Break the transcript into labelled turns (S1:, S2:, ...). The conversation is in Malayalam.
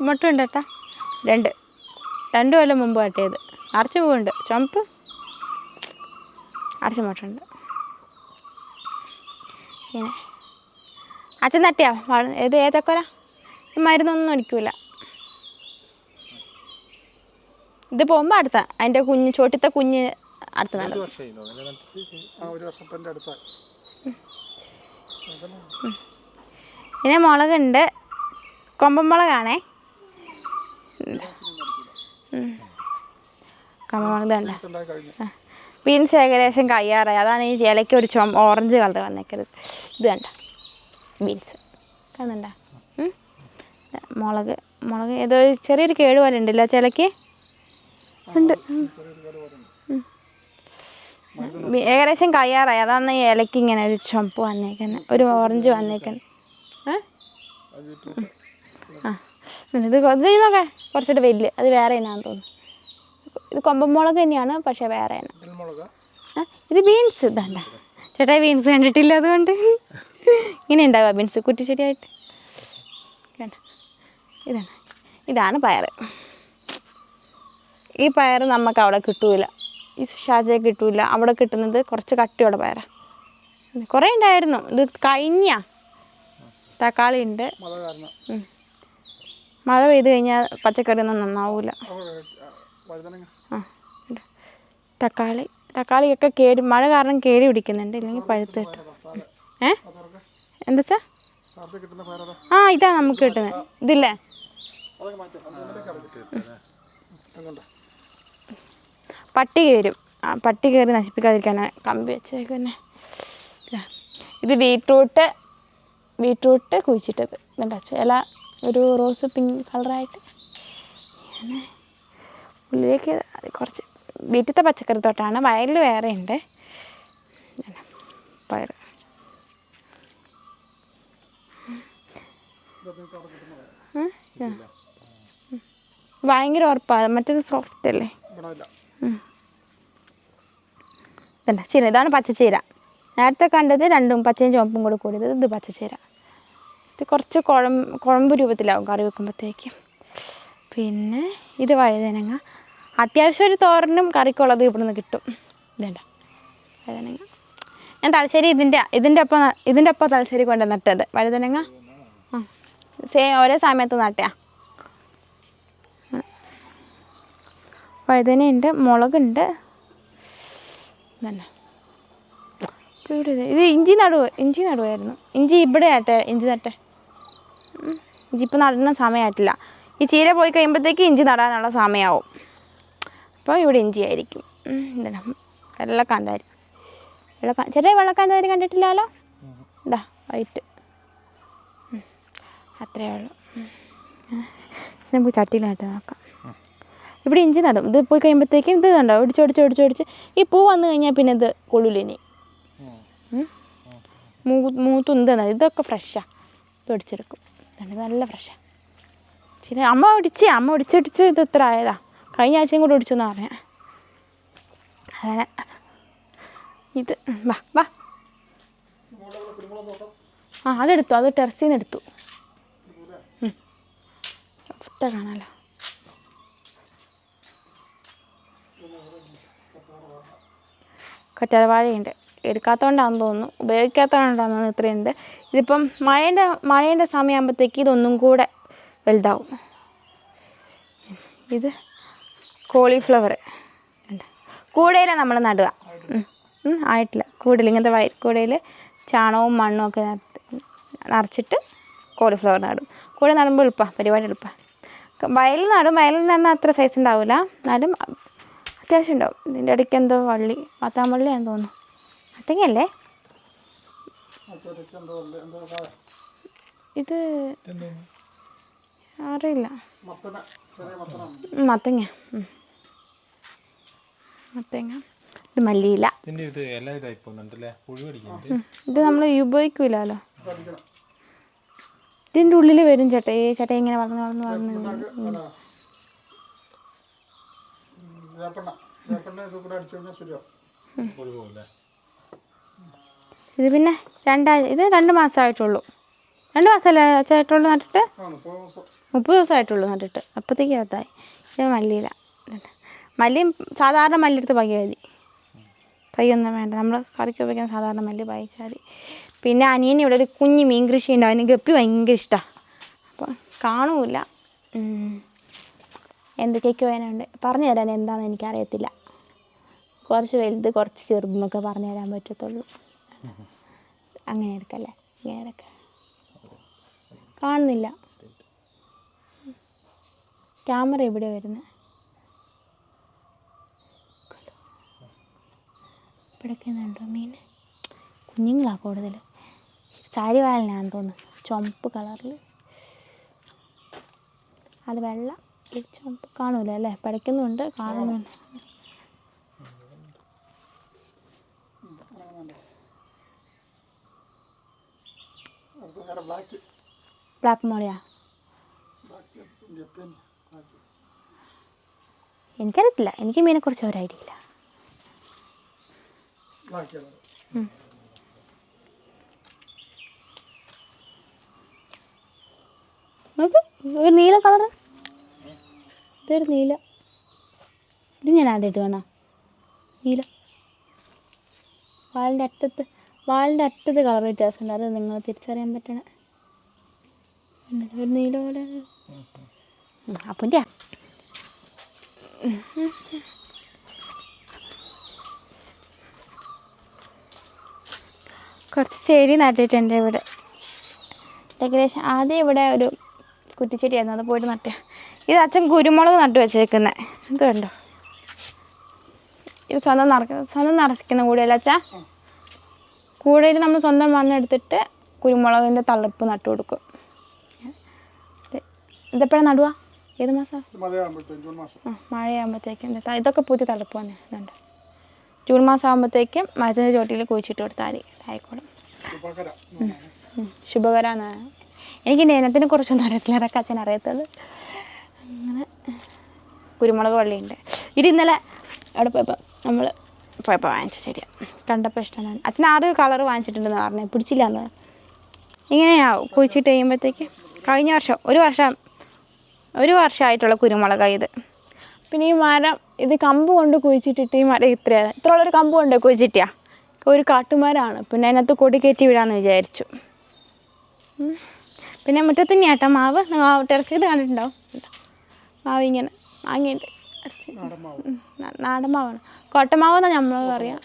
S1: മുട്ട ഉണ്ട് ഏട്ടാ രണ്ട്. രണ്ട് കൊല്ലം മുമ്പ് കട്ടിയത്. അരച്ച് പൂവുണ്ട്. ചുമപ്പ്. അരച്ച മുട്ടുണ്ട്. ഇങ്ങനെ അച്ഛൻ തട്ടിയാ? വള- ഏത് ഏത്തക്കൊല മരുന്നൊന്നും അടിക്കൂല ഇത് പോകുമ്പോൾ അടുത്ത. അതിന്റെ കുഞ്ഞ് ചോട്ടിത്തെ കുഞ്ഞ് അടുത്ത. പിന്നെ മുളകുണ്ട്. കൊമ്പൻ മുളകാണേ.
S2: ഉണ്ടായി
S1: ബീൻസ് ഏകദേശം കയ്യാറായി അതാണ് ഈ ഇലയ്ക്ക് ഒരു ചുമ ഓറഞ്ച് കളർ വന്നേക്കരുത് ഇത് വേണ്ട ബീൻസ് കാണുന്നുണ്ട മുളക്. മുളക് ഏതോ ചെറിയൊരു കേട് പോലെ ഉണ്ടല്ലോ ചിലക്ക് ഉണ്ട്. ഏകദേശം കയ്യാറായി അതാണ് ഈ ഇലയ്ക്ക് ഇങ്ങനെ ഒരു ചുമപ്പ് വന്നേക്കുന്നത് ഒരു ഓറഞ്ച് വന്നേക്കുന്നത് ആ ഇത് കൊതി നോക്കെ. കുറച്ചുകൂടെ വലിയ അത് വേറെ ഇനാന്ന് തോന്നുന്നു. ഇത് കൊമ്പൻ മുളക് തന്നെയാണ് പക്ഷേ വേറെ ഇന ഇത് ബീൻസ് ഇതാണ്ട ചേട്ടാ ബീൻസ് കണ്ടിട്ടില്ല അതുകൊണ്ട്. ഇങ്ങനെ ഉണ്ടാവുക ബീൻസ് കുറ്റിച്ചെടിയായിട്ട്. ഇതാണ്. ഇതാണ് പയർ. ഈ പയർ നമുക്ക് അവിടെ കിട്ടൂല. ഈ ഷാജയെ കിട്ടൂല. അവിടെ കിട്ടുന്നത് കുറച്ച് കട്ടിയോടെ പയറ. കുറേ ഉണ്ടായിരുന്നു. ഇത് കഴിഞ്ഞ. തക്കാളി ഉണ്ട്.
S2: മഴ
S1: പെയ്ത് കഴിഞ്ഞാൽ പച്ചക്കറി ഒന്നും നന്നാവൂല.
S2: അവിടെ
S1: ആ തക്കാളി തക്കാളിയൊക്കെ കേടി മഴ കാരണം കേടി പിടിക്കുന്നുണ്ട്. ഇല്ലെങ്കിൽ പഴുത്ത് കിട്ടും. ഏ? എന്താച്ചാ? ആ ഇതാ നമുക്ക് കിട്ടുന്നത്. ഇതില്ലേ? പട്ടി കയറും ആ പട്ടി കയറി നശിപ്പിക്കാതിരിക്കാനാണ് കമ്പി വെച്ചേക്കുന്നെ. ഇതാ. ഇത് ബീട്രൂട്ട് ബീട്രൂട്ട് കുഴിച്ചിട്ടത്. എന്താ ഇല ഒരു റോസ് പിങ്ക് കളറായിട്ട്. ഇങ്ങനെ ഉള്ളിലേക്ക് കുറച്ച് വീട്ടിലത്തെ പച്ചക്കറി തൊട്ടാണ്. വയലിൽ വേറെ ഉണ്ട്. പയർ. ഭയങ്കര ഉറപ്പാണ് മറ്റേത് സോഫ്റ്റ് അല്ലേ? ചീര. ഇതാണ് പച്ചച്ചീര. നേരത്തെ കണ്ടത് രണ്ടും പച്ചയും ചുവപ്പും കൂടെ കൂടിയത് ഇത് പച്ചച്ചീര. ഇത് കുറച്ച് കുഴം കുഴമ്പ് രൂപത്തിലാവും കറി വെക്കുമ്പോഴത്തേക്കും. പിന്നെ ഇത് വഴുതനങ്ങ. അത്യാവശ്യം ഒരു തോരനും കറിക്കുള്ളത് ഇവിടെ നിന്ന് കിട്ടും. ഇതല്ല വഴുതനങ്ങ. ഞാൻ തലശ്ശേരി ഇതിന്റെ ഇതിന്റെ ഒപ്പം ഇതിന്റെ ഒപ്പം തലശ്ശേരി കൊണ്ട് നട്ടത്. വഴുതനങ്ങ? ആ. സെയിം ഒരേ സമയത്ത് നട്ടയാ. വഴുതനയുണ്ട് മുളകുണ്ട്. ഇവിടെ ഇത് ഇഞ്ചി നടുവ്? ഇഞ്ചി നടുവായിരുന്നു. ഇഞ്ചി ഇവിടെ ആട്ടെ ഇഞ്ചി നട്ടെ? ഉം. ഇഞ്ചി ഇപ്പം നടുന്ന സമയമായിട്ടില്ല. ഈ ചീര പോയി കഴിയുമ്പോഴത്തേക്ക് ഇഞ്ചി നടാനുള്ള സമയമാവും. അപ്പോൾ ഇവിടെ ഇഞ്ചി ആയിരിക്കും. വെള്ളക്കാന്താരി. വെള്ളക്കാ ചെറിയ വെള്ളക്കാന്താരി കണ്ടിട്ടില്ലല്ലോ? ഇതാ വൈറ്റ്. അത്രയേ ഉള്ളൂ. നമുക്ക് ചട്ടിയിലായിട്ട് നോക്കാം. ഇവിടെ ഇഞ്ചി നടും. ഇത് പോയി കഴിയുമ്പോഴത്തേക്കും ഇത് കണ്ടോ? ഒടിച്ച് ഒടിച്ച് ഒടിച്ച് ഒടിച്ച്. ഈ പൂ വന്നു കഴിഞ്ഞാൽ പിന്നെ ഇത് കൊള്ളൂലിനി മൂ മൂത്തുന്ത ഇതൊക്കെ ഫ്രഷാണ് ഇത് ഒടിച്ചെടുക്കും. ഇതാണ് നല്ല ഫ്രഷാണ് ചില അമ്മ ഒടിച്ച് അമ്മ ഒടിച്ചൊടിച്ച് ഇത് ഇത്ര ആയതാ. കഴിഞ്ഞ ആഴ്ചയും കൂടെ ഒടിച്ചു എന്നാണ് പറഞ്ഞത് അങ്ങനെ. ഇത് വാ വാ. ആ അതെടുത്തു അത് ടെറസിൽ നിന്ന് എടുത്തു. ഒറ്റ കാണാലോ. കറ്റാർവാഴയുണ്ട് എടുക്കാത്തതുകൊണ്ടാണെന്ന് തോന്നുന്നു. ഉപയോഗിക്കാത്തതുകൊണ്ടാണെന്ന് തോന്നുന്നു ഇത്രയുണ്ട്. ഇതിപ്പം മഴേന്റെ മഴേന്റെ സമയമാകുമ്പോഴത്തേക്ക് ഇതൊന്നും കൂടെ വലുതാവും. ഇത് കോളിഫ്ലവർ. കൂടയിൽ നമ്മൾ നടുക. ആയിട്ടില്ല. കൂടയിൽ ഇങ്ങനത്തെ വയ കൂടയിൽ ചാണകവും മണ്ണും ഒക്കെ നിറച്ചിട്ട് കോളിഫ്ലവർ നടും. കൂടെ നടുമ്പോൾ എളുപ്പമാണ് പരിപാടി എളുപ്പമാണ് വയലിൽ നടും വയലിൽ നടന്നാൽ അത്ര സൈസ് ഉണ്ടാവില്ല എന്നാലും അത്യാവശ്യം ഉണ്ടാവും. ഇതിന്റെ ഇടയ്ക്ക് എന്തോ വള്ളി മത്താമ്പള്ളിയാണെന്ന് തോന്നുന്നു. മത്തങ്ങയല്ലേ
S2: അച്ചോട്ടയ്ക്ക് എന്തോ ഉണ്ട് എന്തോ കായ
S1: ഇത് അറിയില്ല മത്തങ്ങ മത്തങ്ങ ഇത് മല്ലിയില.
S3: ഇതിന്റെ ഇത്
S1: നമ്മൾ
S2: ഉപയോഗിക്കൂലോ
S1: ഇതിന്റെ ഉള്ളിൽ വരും ചേട്ടാ. ഈ ചേട്ടാ ഇങ്ങനെ വളർന്ന് വളർന്ന് വളർന്ന്
S2: വേപ്പെണ്ണ. വേപ്പെണ്ണ ഇത് കൂടെ അടിച്ചു കഴിഞ്ഞാൽ ശരിയാവും.
S1: ഇത് പിന്നെ രണ്ടാഴ്ച ഇത് രണ്ട് മാസമായിട്ടുള്ളൂ. രണ്ട് മാസമല്ലേ ചേട്ടുള്ളൂ നട്ടിട്ട് മുപ്പത് ദിവസമായിട്ടുള്ളൂ നട്ടിട്ട് അപ്പോഴത്തേക്ക് അകത്തായി ഇത് മല്ലിയില. മല്ലിയും സാധാരണ മല്ലിയെടുത്ത് പയ്യ മതി. പയ്യൊന്നും വേണ്ട. നമ്മൾ കറിക്ക് ഉപയോഗിക്കുന്ന സാധാരണ മല്ലി പായിച്ചാൽ മതി. പിന്നെ അനിയന് ഇവിടെ ഒരു കുഞ്ഞ് മീൻ കൃഷി ഉണ്ട്. അതിന് ഗപ്പി ഭയങ്കര ഇഷ്ടമാണ് അപ്പോൾ കാണൂല. എന്തൊക്കെയൊക്കെ വേനുണ്ട് പറഞ്ഞു തരാൻ എന്താണെന്ന് എനിക്കറിയത്തില്ല. കുറച്ച് വലുത് കുറച്ച് ചെറുതെന്നൊക്കെ പറഞ്ഞു തരാൻ പറ്റത്തുള്ളൂ. അങ്ങനെ എടുക്കല്ലേ ഇങ്ങനെ കാണുന്നില്ല. ക്യാമറ എവിടെ വരുന്നത് ഇവിടെയൊക്കെ മീൻ? കുഞ്ഞുങ്ങളാ കൂടുതൽ. സാരി വാലിനാന്ന് തോന്നുന്നു. ചുമപ്പ് കളറിൽ അത് വെള്ള. ചുമപ്പ് കാണൂല അല്ലേ പഠിക്കുന്നുണ്ട്. കാണുന്നുണ്ട്.
S2: ബ്ലാക്ക്
S1: ബ്ലാക്ക് മോളിയാ എനിക്കറിയത്തില്ല. എനിക്ക് മീനെ കുറിച്ച് ഒരു ഐഡിയ ഇല്ല. ഒരു നീല കളർ ഇതൊരു നീല. ഇത് ഞാൻ ആദ്യമായിട്ട് വേണം നീല. വാലിന്റെ അറ്റത്ത്. വാലിന്റെ അറ്റത്ത് കളർ വ്യത്യാസമുണ്ട്. അത് നിങ്ങൾ തിരിച്ചറിയാൻ പറ്റണ. ഒരു നീല പോലെ. അപ്പം കുറച്ച് ചെടി നട്ടിട്ടുണ്ട് ഇവിടെ. ഡെക്കറേഷൻ ആദ്യം ഇവിടെ ഒരു കുറ്റിച്ചെടിയായിരുന്നു. അത് പോയിട്ട് നട്ട. ഇത് അച്ഛൻ കുരുമുളക് നട്ടു വെച്ചേക്കുന്നത് ഇത് കണ്ടോ? ഇത് സ്വന്തം നിറക്കുന്ന സ്വന്തം നിറയ്ക്കുന്ന കൂടിയല്ല അച്ഛാ? കൂടെയിൽ നമ്മൾ സ്വന്തം മണ്ണെടുത്തിട്ട് കുരുമുളകിന്റെ തളിർപ്പ് നട്ടു കൊടുക്കും. ഇത് ഇതെപ്പോഴാണ് നടുക? ഏത് മാസം? ആ മഴയാകുമ്പോഴത്തേക്കും. ഇതൊക്കെ പുതിയ തളിർപ്പ് വന്നെ ഇതുണ്ട്. ജൂൺ മാസം ആകുമ്പോഴത്തേക്കും മരത്തിന്റെ ചോട്ടിൽ കുഴിച്ചിട്ട് കൊടുത്താൽ മതി. ആയിക്കോളും ശുഭകരമാണ് എനിക്ക് നേനത്തിന് കുറിച്ചൊന്നും അറിയത്തില്ല. അതൊക്കെ അച്ഛൻ അറിയത്തുള്ളൂ. അങ്ങനെ കുരുമുളക് വള്ളിയുണ്ട്. ഇത് ഇന്നലെ അവിടെ പോയപ്പോൾ നമ്മൾ പോയപ്പോൾ വാങ്ങിച്ച ചെടിയാണ് കണ്ടപ്പോൾ ഇഷ്ടമാണ്. അച്ഛൻ ആറ് കളർ വാങ്ങിച്ചിട്ടുണ്ടെന്ന് പറഞ്ഞു. പിടിച്ചില്ല എന്ന് ഇങ്ങനെയാവും കുഴിച്ചിട്ട് കഴിയുമ്പോഴത്തേക്ക് കഴിഞ്ഞ വർഷം ഒരു വർഷം ഒരു വർഷമായിട്ടുള്ള കുരുമുളകാണ് ഇത്. പിന്നെ ഈ മരം ഇത് കമ്പ് കൊണ്ട് കുഴിച്ചിട്ടിട്ട് ഈ മരം ഇത്രയാണ് ഇത്ര ഉള്ളൊരു കമ്പ് കൊണ്ട് കുഴിച്ചിട്ടാ ഒരു കാട്ടുമരമാണ് പിന്നെ അതിനകത്ത് കൊടി കയറ്റി വിടാമെന്ന് വിചാരിച്ചു. പിന്നെ മുറ്റത്തിന് തന്നെയാട്ടോ മാവ് ടെറസ് ഇത് കണ്ടിട്ടുണ്ടാവും. മാവ് ഇങ്ങനെ വാങ്ങിയിട്ട് നാടൻ മാവാണ് കോട്ടമാവ് എന്നാണ് നമ്മൾ പറയാം.